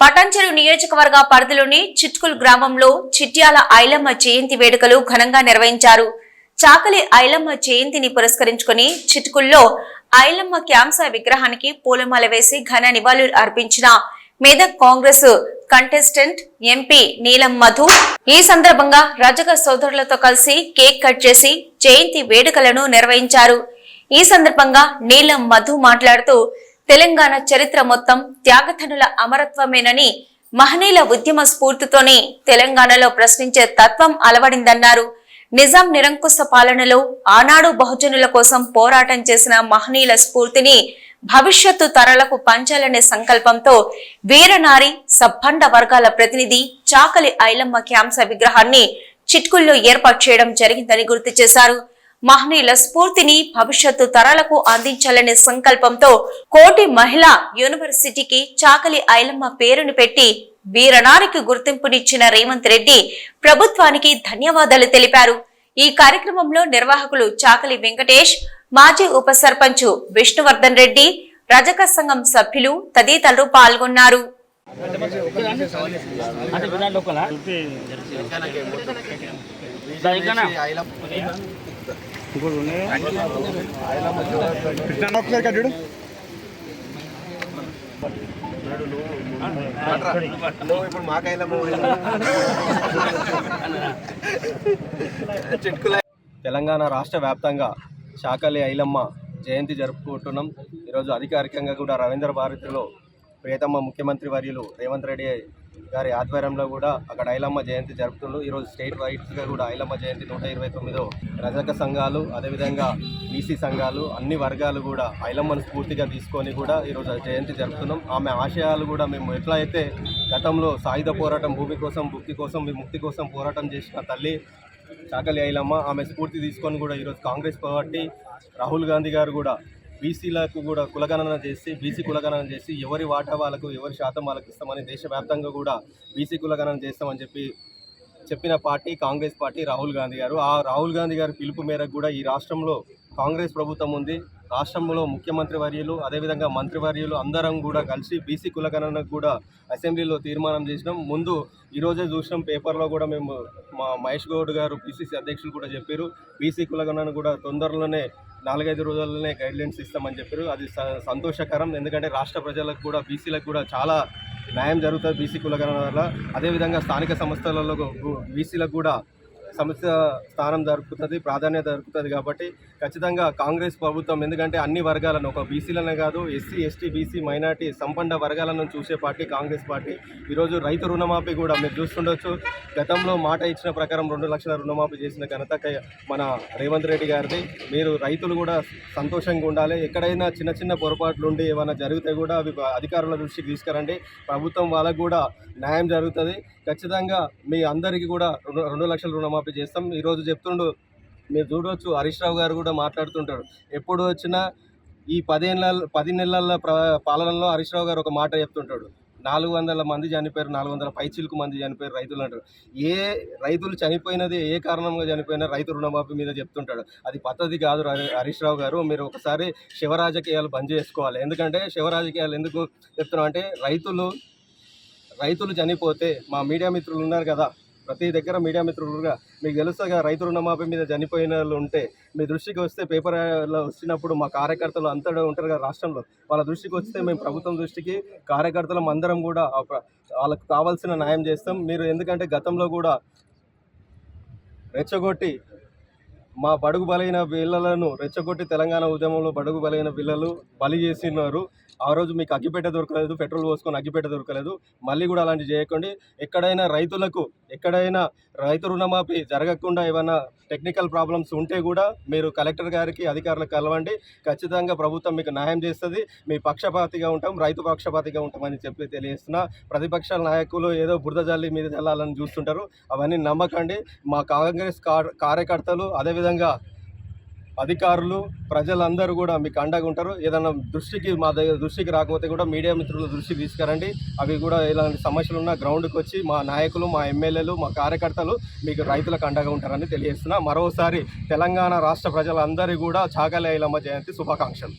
పటాంచెరు నియోజకవర్గ పరిధిలోని చిట్కుల్ గ్రామంలో చిట్యాల ఐలమ్మ జయంతి వేడుకలు ఘనంగా నిర్వహించారు. చాకలి ఐలమ్మ జయంతిని పురస్కరించుకుని చిట్కుల్లో ఐలమ్మ క్యాంస విగ్రహానికి పూలమాల వేసి ఘన నివాళులు అర్పించిన మెదక్ కాంగ్రెస్ కంటెస్టెంట్ ఎంపీ నీలం మధు ఈ సందర్భంగా రజక సోదరులతో కలిసి కేక్ కట్ చేసి జయంతి వేడుకలను నిర్వహించారు. ఈ సందర్భంగా నీలం మధు మాట్లాడుతూ తెలంగాణ చరిత్ర మొత్తం త్యాగధనుల అమరత్వమేనని మహనీయుల ఉద్యమ స్ఫూర్తితోనే తెలంగాణలో ప్రశ్నించే తత్వం అలవడిందన్నారు. నిజాం నిరంకుశ పాలనలో ఆనాడు బహుజనుల కోసం పోరాటం చేసిన మహనీయుల స్ఫూర్తిని భవిష్యత్తు తరలకు పంచాలనే సంకల్పంతో వీరనారి సబ్బండ వర్గాల ప్రతినిధి చాకలి ఐలమ్మ క్యాంస విగ్రహాన్ని చిట్కుల్లో ఏర్పాటు చేయడం జరిగిందని గుర్తు చేశారు. మహనీయుల స్ఫూర్తిని భవిష్యత్తు తరాలకు అందించాలనే సంకల్పంతో కోటి మహిళా యూనివర్సిటీకి చాకలి ఐలమ్మ పేరును పెట్టి వీరనారికి గుర్తింపునిచ్చిన రేవంత్ రెడ్డి ప్రభుత్వానికి ధన్యవాదాలు తెలిపారు. ఈ కార్యక్రమంలో నిర్వాహకులు చాకలి వెంకటేష్ మాజీ ఉప సర్పంచ్ విష్ణువర్ధన్ రెడ్డి రజక సంఘం సభ్యులు తదితరులు పాల్గొన్నారు. కట్టాడు ఇప్పుడు తెలంగాణ రాష్ట్ర వ్యాప్తంగా శాకలి ఐలమ్మ జయంతి జరుపుకుంటున్నాం. ఈరోజు అధికారికంగా కూడా రవీంద్ర భారతిలో ప్రియతమ ముఖ్యమంత్రి వర్యులు రేవంత్ రెడ్డి గారి ఆధ్వర్యంలో కూడా అక్కడ ఐలమ్మ జయంతి జరుపుతుండ్రు. ఈరోజు స్టేట్ వైడ్స్గా కూడా ఐలమ్మ జయంతి నూట ఇరవై తొమ్మిదో రజక సంఘాలు అదేవిధంగా బీసీ సంఘాలు అన్ని వర్గాలు కూడా ఐలమ్మను స్ఫూర్తిగా తీసుకొని కూడా ఈరోజు జయంతి జరుపుతున్నాం. ఆమె ఆశయాలు కూడా మేము ఎట్లా అయితే గతంలో సాయుధ పోరాటం భూమి కోసం భుక్తి కోసం విముక్తి కోసం పోరాటం చేసిన తల్లి చాకలి ఐలమ్మ ఆమె స్ఫూర్తి తీసుకొని కూడా ఈరోజు కాంగ్రెస్ పార్టీ రాహుల్ గాంధీ గారు కూడా బీసీలకు కూడా కులగణన చేసి బీసీ కులగణన చేసి ఎవరి వాటా వాళ్ళకు ఎవరి శాతం వాళ్ళకి ఇస్తామని దేశవ్యాప్తంగా కూడా బీసీ కులగణన చేస్తామని చెప్పి చెప్పిన పార్టీ కాంగ్రెస్ పార్టీ రాహుల్ గాంధీ గారు. ఆ రాహుల్ గాంధీ గారి పిలుపు మేరకు కూడా ఈ రాష్ట్రంలో కాంగ్రెస్ ప్రభుత్వం ఉంది. రాష్ట్రంలో ముఖ్యమంత్రి వర్యులు అదేవిధంగా మంత్రివర్యులు అందరం కూడా కలిసి బీసీ కులగణనకు కూడా అసెంబ్లీలో తీర్మానం చేసినాం. ముందు ఈరోజే చూసినాం పేపర్లో కూడా మేము మా మహేష్ గౌడ్ గారు బీసీసీ అధ్యక్షులు కూడా చెప్పారు. బీసీ కులగణన కూడా తొందరలోనే నాలుగైదు రోజుల్లోనే గైడ్లైన్స్ ఇస్తామని చెప్పారు. అది స- సంతోషకరం. ఎందుకంటే రాష్ట్ర ప్రజలకు కూడా బీసీలకు కూడా చాలా న్యాయం జరుగుతుంది బీసీ కులగణన వల్ల అదేవిధంగా స్థానిక సంస్థలలో బీసీలకు కూడా సమస్య స్థానం దొరుకుతుంది ప్రాధాన్యత దొరుకుతుంది కాబట్టి ఖచ్చితంగా కాంగ్రెస్ ప్రభుత్వం ఎందుకంటే అన్ని వర్గాలను ఒక బీసీలనే కాదు ఎస్సీ ఎస్టీ బీసీ మైనార్టీ సంపన్న వర్గాలను చూసే పార్టీ కాంగ్రెస్ పార్టీ. ఈరోజు రైతు రుణమాఫీ కూడా మీరు చూస్తుండొచ్చు. గతంలో మాట ఇచ్చిన ప్రకారం రెండు లక్షల రుణమాఫీ చేసిన ఘనత మన రేవంత్ రెడ్డి గారిది. మీరు రైతులు కూడా సంతోషంగా ఉండాలి. ఎక్కడైనా చిన్న చిన్న పొరపాట్లు ఉండి ఏమైనా జరిగితే కూడా అవి అధికారుల దృష్టికి తీసుకురండి. ప్రభుత్వం వాళ్ళకు కూడా న్యాయం జరుగుతుంది. ఖచ్చితంగా మీ అందరికీ కూడా రెండు రెండు లక్షల రుణమాఫీ చేస్తాం. ఈరోజు చెప్తుండు మీరు చూడవచ్చు హరీష్ రావు గారు కూడా మాట్లాడుతుంటారు. ఎప్పుడు వచ్చినా ఈ పదేళ్ళ పది నెలల పాలనలో హరీష్ రావు గారు ఒక మాట చెప్తుంటాడు. నాలుగు వందల మంది చనిపోయారు నాలుగు వందల పైచిలకు మంది చనిపోయారు రైతులు అంటారు. ఏ రైతులు చనిపోయినది ఏ కారణంగా చనిపోయినా రైతు రుణమాఫీ మీద చెప్తుంటాడు. అది పద్ధతి కాదు హరీష్ రావు గారు. మీరు ఒకసారి శివరాజకీయాలు బంద్ చేసుకోవాలి. ఎందుకంటే శివరాజకీయాలు ఎందుకు చెప్తున్నాం అంటే రైతులు రైతులు చనిపోతే మా మీడియా మిత్రులు ఉన్నారు కదా ప్రతి దగ్గర మీడియా మిత్రులుగా మీకు తెలుస్తుందిగా రైతు రుణమాఫీ మీద చనిపోయిన వాళ్ళు ఉంటే మీ దృష్టికి వస్తే పేపర్లో వచ్చినప్పుడు మా కార్యకర్తలు అంతా ఉంటారు కదా రాష్ట్రంలో. వాళ్ళ దృష్టికి వస్తే మేము ప్రభుత్వం దృష్టికి కార్యకర్తలం అందరం కూడా వాళ్ళకు కావాల్సిన న్యాయం చేస్తాం. మీరు ఎందుకంటే గతంలో కూడా రెచ్చగొట్టి మా బడుగు బలైన పిల్లలను రెచ్చగొట్టి తెలంగాణ ఉద్యమంలో బడుగు బలైన పిల్లలు బలి చేసినారు. ఆ రోజు మీకు అగ్గిపెట్ట దొరకలేదు పెట్రోల్ పోసుకొని అగ్గిపెట్ట దొరకలేదు. మళ్ళీ కూడా అలాంటి చేయకండి. ఎక్కడైనా రైతులకు ఎక్కడైనా రైతు రుణమాఫీ జరగకుండా ఏమైనా టెక్నికల్ ప్రాబ్లమ్స్ ఉంటే కూడా మీరు కలెక్టర్ గారికి అధికారులకు కలవండి. ఖచ్చితంగా ప్రభుత్వం మీకు న్యాయం చేస్తుంది. మీ పక్షపాతిగా ఉంటాం రైతు పక్షపాతిగా ఉంటామని చెప్పి తెలియజేస్తున్నా. ప్రతిపక్షాల నాయకులు ఏదో బురద జల్లి మీద జల్లాలని చూస్తుంటారు. అవన్నీ నమ్మకండి. మా కాంగ్రెస్ కార్- కార్యకర్తలు అదేవిధంగా అధికారులు ప్రజలందరూ కూడా మీకు అండగా ఉంటారు. ఏదైనా దృష్టికి మా దగ్గర దృష్టికి రాకపోతే కూడా మీడియా మిత్రుల దృష్టికి తీసుకురండి. అవి కూడా ఇలాంటి సమస్యలు ఉన్న గ్రౌండ్కి వచ్చి మా నాయకులు మా ఎమ్మెల్యేలు మా కార్యకర్తలు మీకు రైతులకు అండగా ఉంటారని తెలియజేస్తున్నా. మరోసారి తెలంగాణ రాష్ట్ర ప్రజలందరి కూడా చాకలి జయంతి శుభాకాంక్షలు.